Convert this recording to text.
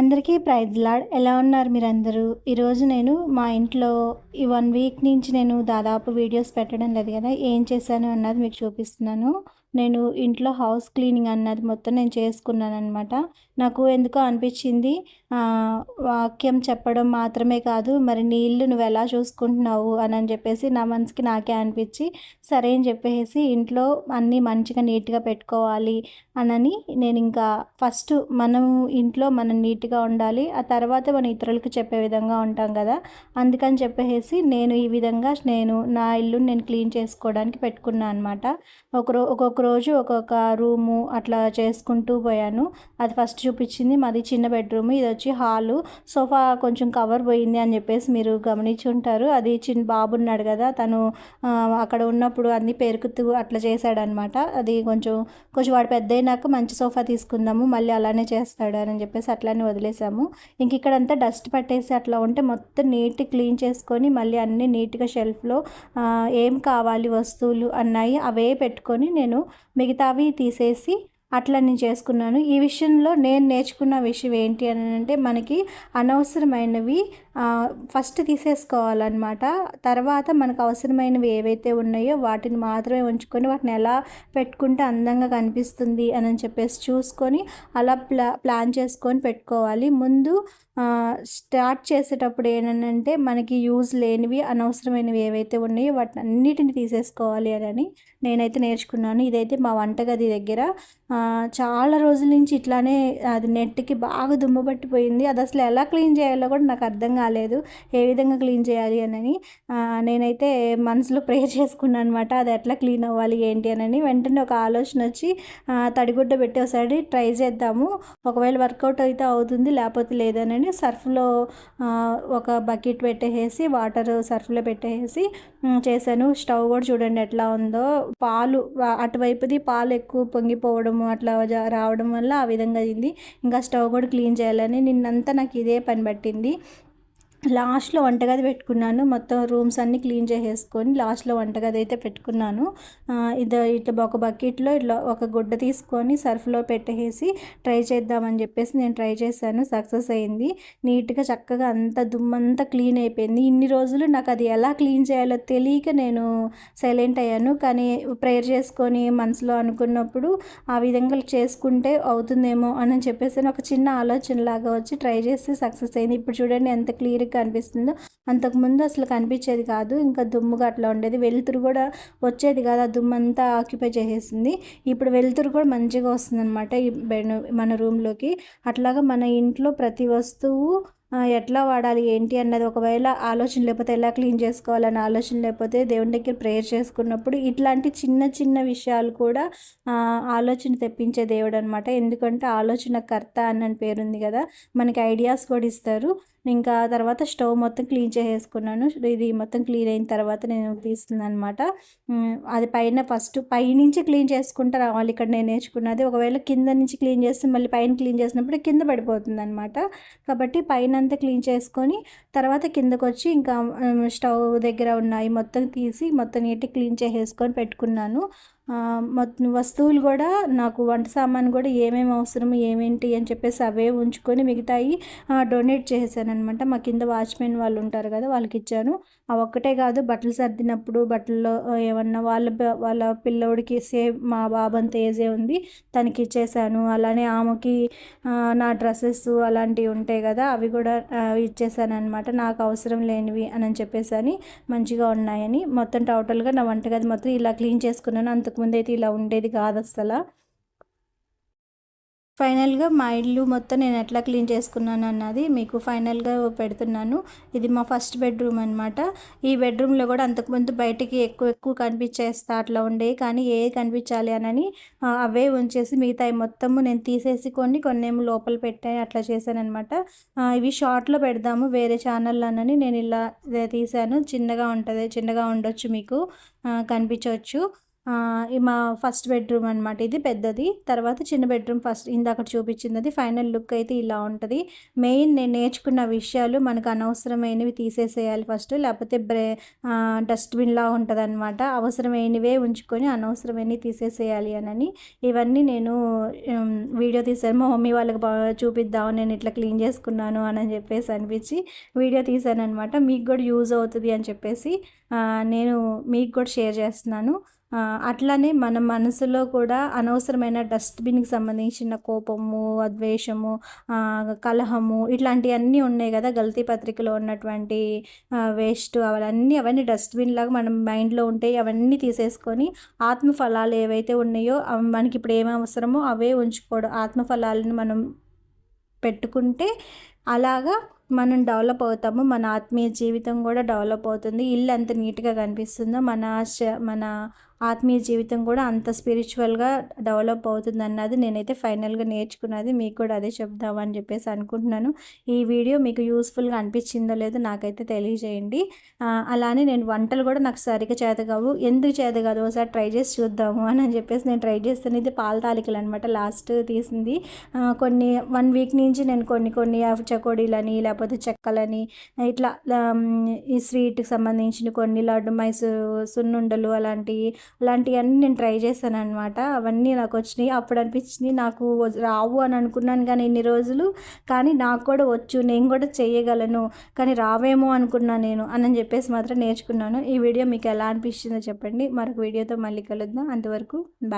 అందరికీ praise lord. ఎలా ఉన్నారు మీరందరూ? ఈరోజు నేను మా ఇంట్లో ఈ వన్ వీక్ నుంచి నేను దాదాపు వీడియోస్ పెట్టడం లేదు కదా. ఏం చేశాను అన్నది మీకు చూపిస్తున్నాను. నేను ఇంట్లో హౌస్ క్లీనింగ్ అన్నది మొత్తం నేను చేసుకున్నాను అనమాట నాకు ఎందుకో అనిపించింది వాక్యం చెప్పడం మాత్రమే కాదు మరి నీళ్ళు నువ్వు ఎలా చూసుకుంటున్నావు అని అని చెప్పేసి నా మనసుకి నాకే అనిపించి సరే అని చెప్పేసి ఇంట్లో అన్నీ మంచిగా నీట్గా పెట్టుకోవాలి అనని నేను ఇంకా ఫస్ట్ మనం ఇంట్లో మనం నీట్గా ఉండాలి ఆ తర్వాత మనం ఇతరులకు చెప్పే విధంగా ఉంటాం కదా. అందుకని చెప్పేసి నేను ఈ విధంగా నేను నా ఇల్లు నేను క్లీన్ చేసుకోవడానికి పెట్టుకున్నాను అనమాట ఒకరో ఒక్కొక్క రోజు ఒక్కొక్క రూము అట్లా చేసుకుంటూ పోయాను. అది ఫస్ట్ చూపించింది మాది చిన్న బెడ్రూమ్ ఇది వచ్చి హాలు. సోఫా కొంచెం కవర్ పోయింది అని చెప్పేసి మీరు గమనించి ఉంటారు అది చిన్న బాబు ఉన్నాడు కదా తను అక్కడ ఉన్నప్పుడు అన్ని పేరుకుతూ అట్లా చేశాడనమాట. అది కొంచెం కొంచెం వాడు పెద్ద అయినాక మంచి సోఫా తీసుకుందాము మళ్ళీ అలానే చేస్తాడు అని చెప్పేసి అట్లానే వదిలేసాము. ఇంక ఇక్కడంతా డస్ట్ పట్టేసి అట్లా ఉంటే మొత్తం నీట్ క్లీన్ చేసుకొని మళ్ళీ అన్నీ నీట్గా షెల్ఫ్లో ఏం కావాలి వస్తువులు అన్నాయి అవే పెట్టుకొని నేను మిగతావి తీసేసి అట్లా నేను చేసుకున్నాను. ఈ విషయంలో నేను నేర్చుకున్న విషయం ఏంటి అని అంటే మనకి అనవసరమైనవి ఫస్ట్ తీసేసుకోవాలన్నమాట. తర్వాత మనకు అవసరమైనవి ఏవైతే ఉన్నాయో వాటిని మాత్రమే ఉంచుకొని వాటిని ఎలా పెట్టుకుంటే అందంగా కనిపిస్తుంది అని చెప్పేసి చూసుకొని అలా ప్లా ప్లాన్ చేసుకొని పెట్టుకోవాలి. ముందు స్టార్ట్ చేసేటప్పుడు ఏంటంటే మనకి యూజ్ లేనివి అనవసరమైనవి ఏవైతే ఉన్నాయో వాటిని అన్నిటిని తీసేసుకోవాలి అని నేనైతే నేర్చుకున్నాను. ఇదైతే మా వంటగది దగ్గర చాలా రోజుల నుంచి ఇట్లానే అది నెట్కి బాగా దుమ్ము పట్టిపోయింది. అది అసలు ఎలా క్లీన్ చేయాలో కూడా నాకు అర్థం కాలేదు. ఏ విధంగా క్లీన్ చేయాలి అని నేనైతే మనసులో ప్రే చేసుకున్నాను అనమాట. అది ఎట్లా క్లీన్ అవ్వాలి ఏంటి అని వెంటనే ఒక ఆలోచన వచ్చి తడిగుడ్డ పెట్టి ఒకసారి ట్రై చేద్దాము. ఒకవేళ వర్కౌట్ అయితే అవుతుంది లేకపోతే లేదనని సర్ఫ్లో ఒక బకెట్ పెట్టేసి వాటర్ సర్ఫ్లో పెట్టేసి చేశాను. స్టవ్ కూడా చూడండి ఎట్లా ఉందో. పాలు అటువైపుది పాలు ఎక్కువ పొంగిపోవడము అట్లా రావడం వల్ల ఆ విధంగా అయింది. ఇంకా స్టవ్ కూడా క్లీన్ చేయాలని నిన్నంతా నాకు ఇదే పని పట్టింది. లాస్ట్లో వంటగది పెట్టుకున్నాను. మొత్తం రూమ్స్ అన్నీ క్లీన్ చేసేసుకొని లాస్ట్లో వంటగది అయితే పెట్టుకున్నాను. ఇది ఇట్లా ఒక బకెట్లో ఇట్లా ఒక గుడ్డ తీసుకొని సర్ఫ్లో పెట్టేసి ట్రై చేద్దామని చెప్పేసి నేను ట్రై చేశాను. సక్సెస్ అయింది. నీట్గా చక్కగా అంత దుమ్మంతా క్లీన్ అయిపోయింది. ఇన్ని రోజులు నాకు అది ఎలా క్లీన్ చేయాలో తెలియక నేను సైలెంట్ అయ్యాను. కానీ ప్రేయర్ చేసుకొని మనసులో అనుకున్నప్పుడు ఆ విధంగా చేసుకుంటే అవుతుందేమో అని చెప్పేసి ఒక చిన్న ఆలోచన లాగా వచ్చి ట్రై చేస్తే సక్సెస్ అయింది. ఇప్పుడు చూడండి ఎంత క్లియర్ కనిపిస్తుందో అంతకుముందు అసలు కనిపించేది కాదు. ఇంకా దుమ్ముగా అట్లా ఉండేది. వెలుతురు కూడా వచ్చేది కాదు. ఆ దుమ్ము అంతా ఆక్యుపై చేసేసింది. ఇప్పుడు వెలుతురు కూడా మంచిగా వస్తుంది అనమాట ఈ మన రూమ్లోకి అట్లాగా మన ఇంట్లో ప్రతి వస్తువు ఎట్లా వాడాలి ఏంటి అన్నది ఒకవేళ ఆలోచన లేకపోతే ఎలా క్లీన్ చేసుకోవాలని ఆలోచన లేకపోతే దేవుని దగ్గర ప్రేయర్ చేసుకున్నప్పుడు ఇట్లాంటి చిన్న చిన్న విషయాలు కూడా ఆలోచన తెప్పించే దేవుడు అనమాట ఎందుకంటే ఆలోచన కర్త అన్న పేరుంది కదా. మనకి ఐడియాస్ కూడా ఇస్తారు. ఇంకా తర్వాత స్టవ్ మొత్తం క్లీన్ చేసేసుకున్నాను. ఇది మొత్తం క్లీన్ అయిన తర్వాత నేను తీస్తున్నాను అనమాట అది పైన ఫస్ట్ పైనుంచి క్లీన్ చేసుకుంటారు రావాలి. ఇక్కడ నేను నేర్చుకున్నది ఒకవేళ కింద నుంచి క్లీన్ చేస్తే మళ్ళీ పైన క్లీన్ చేసినప్పుడు కింద పడిపోతుంది అనమాట కాబట్టి పైన అంతా క్లీన్ చేసుకొని తర్వాత కిందకు వచ్చి ఇంకా స్టవ్ దగ్గర ఉన్నాయి మొత్తం తీసి మొత్తం నీట్గా క్లీన్ చేసేసుకొని పెట్టుకున్నాను. వస్తువులు కూడా నాకు వంట సామాన్ కూడా ఏమేమి అవసరం ఏమేంటి అని చెప్పేసి అవే ఉంచుకొని మిగతాయి డొనేట్ చేశాను అనమాట మా కింద వాచ్మెన్ వాళ్ళు ఉంటారు కదా వాళ్ళకి ఇచ్చాను. ఆ ఒక్కటే కాదు బట్టలు సర్దినప్పుడు బట్టల్లో ఏమన్నా వాళ్ళ వాళ్ళ పిల్లోడికి సేమ్ మా బాబు అంత ఏజే ఉంది తనకి ఇచ్చేసాను. అలానే ఆమెకి నా డ్రెస్సెస్ అలాంటివి ఉంటాయి కదా అవి కూడా ఇచ్చేసాను అనమాట నాకు అవసరం లేనివి అని చెప్పేసి అని మంచిగా ఉన్నాయని. మొత్తం టోటల్గా నా వంటగది మొత్తం ఇలా క్లీన్ చేసుకున్నాను. అంత ఇంతకుముందు అయితే ఇలా ఉండేది కాదు అసలు ఫైనల్గా మా ఇల్లు మొత్తం నేను ఎట్లా క్లీన్ చేసుకున్నాను అన్నది మీకు ఫైనల్గా పెడుతున్నాను. ఇది మా ఫస్ట్ బెడ్రూమ్ అనమాట ఈ బెడ్రూమ్లో కూడా అంతకుముందు బయటికి ఎక్కువ ఎక్కువ కనిపించేస్తా అట్లా ఉండేవి కానీ ఏ కనిపించాలి అని అవే ఉంచేసి మిగతాయి మొత్తము నేను తీసేసి కొన్ని కొన్ని ఏమో లోపల పెట్టాయి అట్లా చేశాను అనమాట ఇవి షార్ట్లో పెడదాము వేరే ఛానల్లోనని నేను ఇలా తీసాను చిన్నగా ఉంటుంది చిన్నగా ఉండొచ్చు మీకు కనిపించవచ్చు. మా ఫస్ట్ బెడ్రూమ్ అనమాట ఇది పెద్దది. తర్వాత చిన్న బెడ్రూమ్ ఫస్ట్ ఇందాక చూపించింది ఫైనల్ లుక్ అయితే ఇలా ఉంటుంది. మెయిన్ నేను నేర్చుకున్న విషయాలు మనకు అనవసరమైనవి తీసేసేయాలి ఫస్ట్. లేకపోతే బ్రే డస్ట్బిన్లా ఉంటుంది అనమాట అవసరమైనవే ఉంచుకొని అనవసరమైనవి తీసేసేయాలి అని ఇవన్నీ నేను వీడియో తీశాను మా మమ్మీ వాళ్ళకి చూపిద్దాం నేను ఇట్లా క్లీన్ చేసుకున్నాను అని చెప్పేసి అనిపించి వీడియో తీశాను అనమాట మీకు కూడా యూజ్ అవుతుంది అని చెప్పేసి నేను మీకు కూడా షేర్ చేస్తున్నాను. అట్లానే మన మనసులో కూడా అనవసరమైన డస్ట్బిన్కి సంబంధించిన కోపము అద్వేషము కలహము ఇట్లాంటివన్నీ ఉన్నాయి కదా గల్తీ పత్రికలో ఉన్నటువంటి వేస్ట్ అవన్నీ అవన్నీ డస్ట్బిన్ లాగా మనం మైండ్లో ఉంటాయి అవన్నీ తీసేసుకొని ఆత్మఫలాలు ఏవైతే ఉన్నాయో మనకి ఇప్పుడు ఏమి అవసరమో అవే ఉంచుకోవడం ఆత్మఫలాలను మనం పెట్టుకుంటే అలాగా మనం డెవలప్ అవుతాము మన ఆత్మీయ జీవితం కూడా డెవలప్ అవుతుంది ఇల్లు ఎంత నీట్గా కనిపిస్తుందో మన మన ఆత్మీయ జీవితం కూడా అంత స్పిరిచువల్గా డెవలప్ అవుతుంది అన్నది నేనైతే ఫైనల్గా నేర్చుకున్నది. మీకు కూడా అదే చెప్దామని చెప్పేసి అనుకుంటున్నాను. ఈ వీడియో మీకు యూస్ఫుల్గా అనిపించిందో లేదో నాకైతే తెలియజేయండి. అలానే నేను వంటలు కూడా నాకు సరిగ్గా చేత కావు ఎందుకు చేత కాదు ఒకసారి ట్రై చేసి చూద్దాము అని అని చెప్పేసి నేను ట్రై చేస్తాను. ఇది పాల తాలికలు అనమాట లాస్ట్ తీసింది. కొన్ని వన్ వీక్ నుంచి నేను కొన్ని కొన్ని చకోడీలని లేకపోతే చెక్కలని ఇట్లా ఈ స్వీట్కి సంబంధించిన కొన్ని లడ్డు మైసూరు సున్నుండలు అలాంటివి అలాంటివన్నీ నేను ట్రై చేశాను అనమాట అవన్నీ నాకు వచ్చినాయి. అప్పుడు అనిపించింది నాకు రావు అని అనుకున్నాను కానీ ఇన్ని రోజులు. కానీ నాకు కూడా వచ్చు నేను కూడా చేయగలను కానీ రావేమో అనుకున్నాను నేను అని చెప్పేసి మాత్రం నేర్చుకున్నాను. ఈ వీడియో మీకు ఎలా అనిపించిందో చెప్పండి. మరొక వీడియోతో మళ్ళీ కలుద్దాం. అంతవరకు బాయ్